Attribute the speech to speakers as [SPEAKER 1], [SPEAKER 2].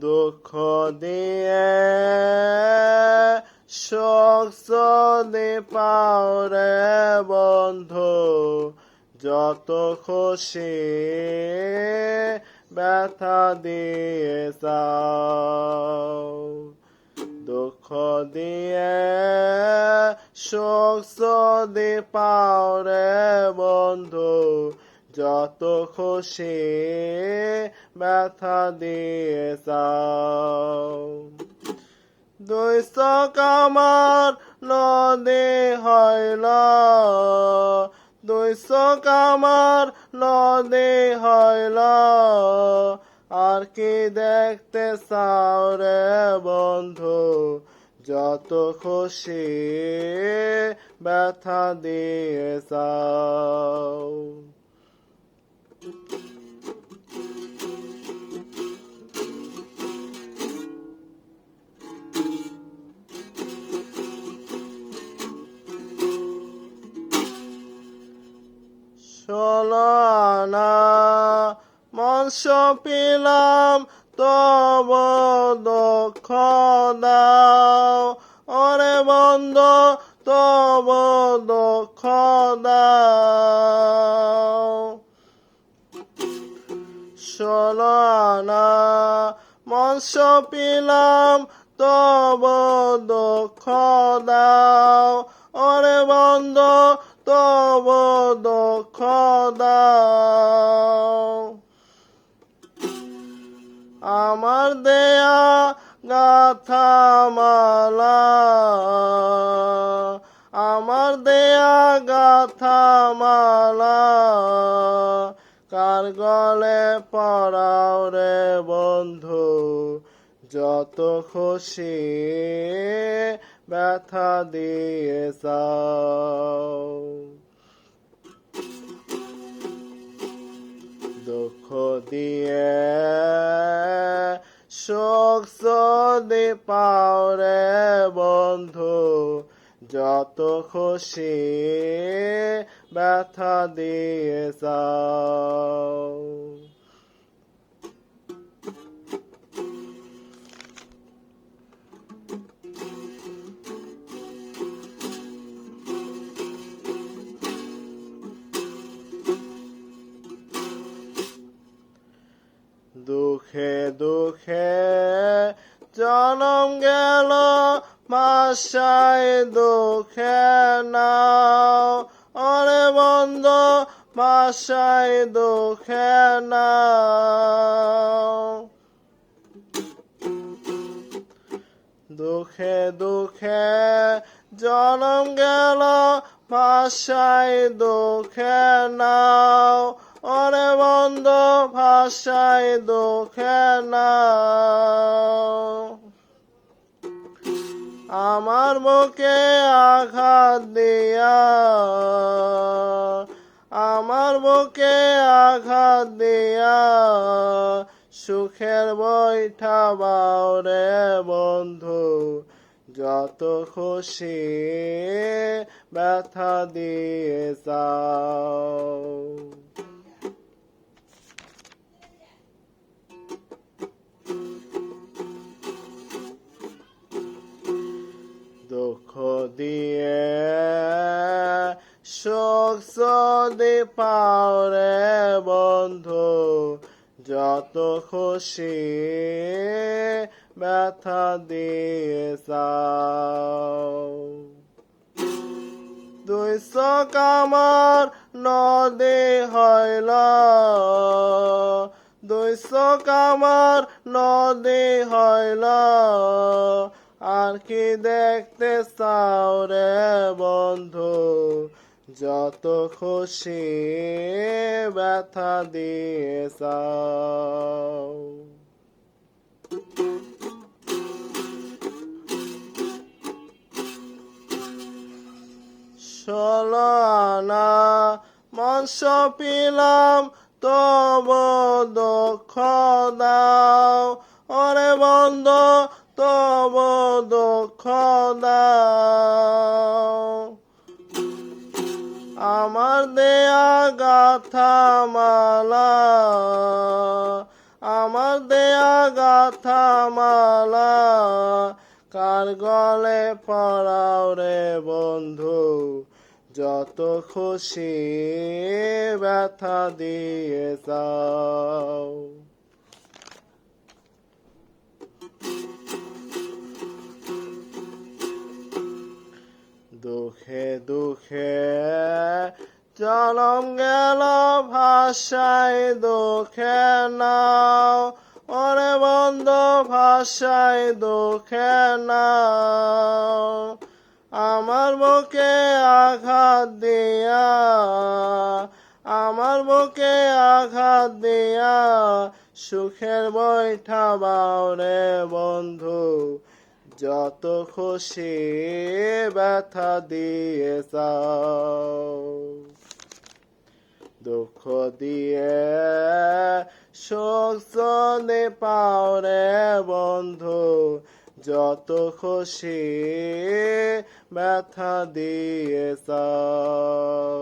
[SPEAKER 1] দুঃখ দিয়ে শোক যদি পাওরে বন্ধু, যত খুশি ব্যথা দিয়ে যাও। দুঃখ দিয়ে শোক যদি পাওরে বন্ধু যত খুশি ব্যথা দিয়ে যাও। দুই আমার নদী হইল। দুই চক আমার নদী হইল। আর কি দেখতে চাও রে বন্ধু? যত খুশি ব্যথা দিয়ে ষোলো আনা মৎস্য পিলাম তব দুঃখ দাও। ওরে বন্ধ তব দুঃখ দাও। ষোলো আনা মৎস্য পিলাম তব দুঃখ দাও। ওরে বন্ধ, তব দুঃখ দাও। আমার দেয়া গাথা মালা, আমার দেয়া গাথা মালা কার গলে পড়াও রে বন্ধু, যত খুশি ব্যথা দিয়ে দুঃখ দিয়ে শোক যদি পাও রে বন্ধু যত খুশি ব্যথা দিয়ে যাও। দুঃখে দুঃখে জনম গেল ভাষায় দুঃখে নাও। অরে বন্ধ ভাষায় দুঃখে নাও। দুঃখে দুঃখে জনম গেল ভাষায় দুঃখে নাও। অরে বন্ধ ভাষায় দুঃখে নাও। আমার বুকে আঘাত দিয়া। আমার বুকে আঘাত দিয়া। সুখের বৈঠা রে বন্ধু, যত খুশি ব্যথা দিয়ে যাও। শোক যদি পাও রে বন্ধু, যত খুশি ব্যথা দিয়ে দুই চক আমার নদী হইল, দুই চক আমার নদী হইল, আর কি দেখতে চাও রে বন্ধু? যত খুশি ব্যথা দিয়ে যাও আনা মাংস পিলাম তব দুঃখ দাও। ওরে বন্ধ, তব দুঃখ দাও। দেয়া গাথা মালা, আমার দেয়া গাথা মালা, কার গলে পড়াও রে বন্ধু? যত খুশি ব্যথা দিয়ে যাও। জনম গেল ভাষায় দুঃখে নাও। ওরে বন্ধ, ভাষায় দুঃখে নাও। আমার বুকে আঘাত দিয়া, আমার বুকে আঘাত দিয়া সুখের বৈঠা বাউরে বন্ধু। যত খুশি ব্যথা দিয়ে যাও। দুঃখ দিয়ে শোক চলে পাও রে বন্ধু যত খুশি ব্যথা দিয়ে যাও